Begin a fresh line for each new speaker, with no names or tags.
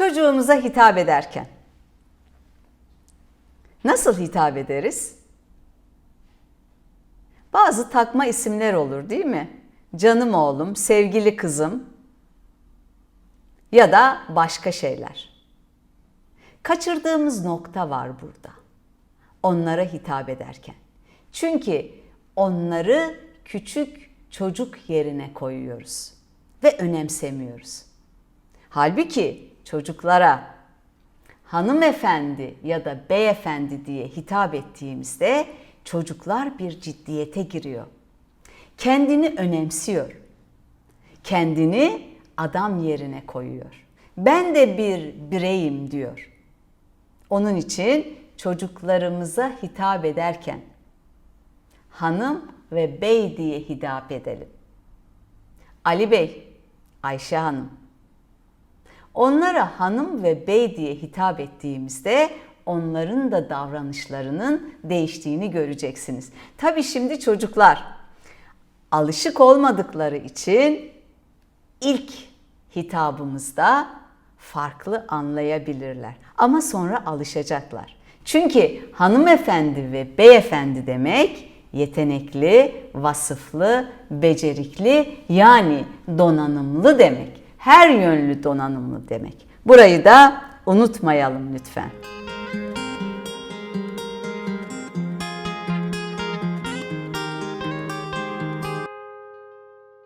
Çocuğumuza hitap ederken nasıl hitap ederiz? Bazı takma isimler olur değil mi? Canım oğlum, sevgili kızım ya da başka şeyler. Kaçırdığımız nokta var burada. Onlara hitap ederken. Çünkü onları küçük çocuk yerine koyuyoruz ve önemsemiyoruz. Halbuki çocuklara hanımefendi ya da beyefendi diye hitap ettiğimizde çocuklar bir ciddiyete giriyor. Kendini önemsiyor. Kendini adam yerine koyuyor. Ben de bir bireyim diyor. Onun için çocuklarımıza hitap ederken hanım ve bey diye hitap edelim. Ali Bey, Ayşe Hanım. Onlara hanım ve bey diye hitap ettiğimizde onların da davranışlarının değiştiğini göreceksiniz. Tabii şimdi çocuklar alışık olmadıkları için ilk hitabımızda farklı anlayabilirler. Ama sonra alışacaklar. Çünkü hanımefendi ve beyefendi demek yetenekli, vasıflı, becerikli yani donanımlı demek. Her yönlü donanımlı demek. Burayı da unutmayalım lütfen.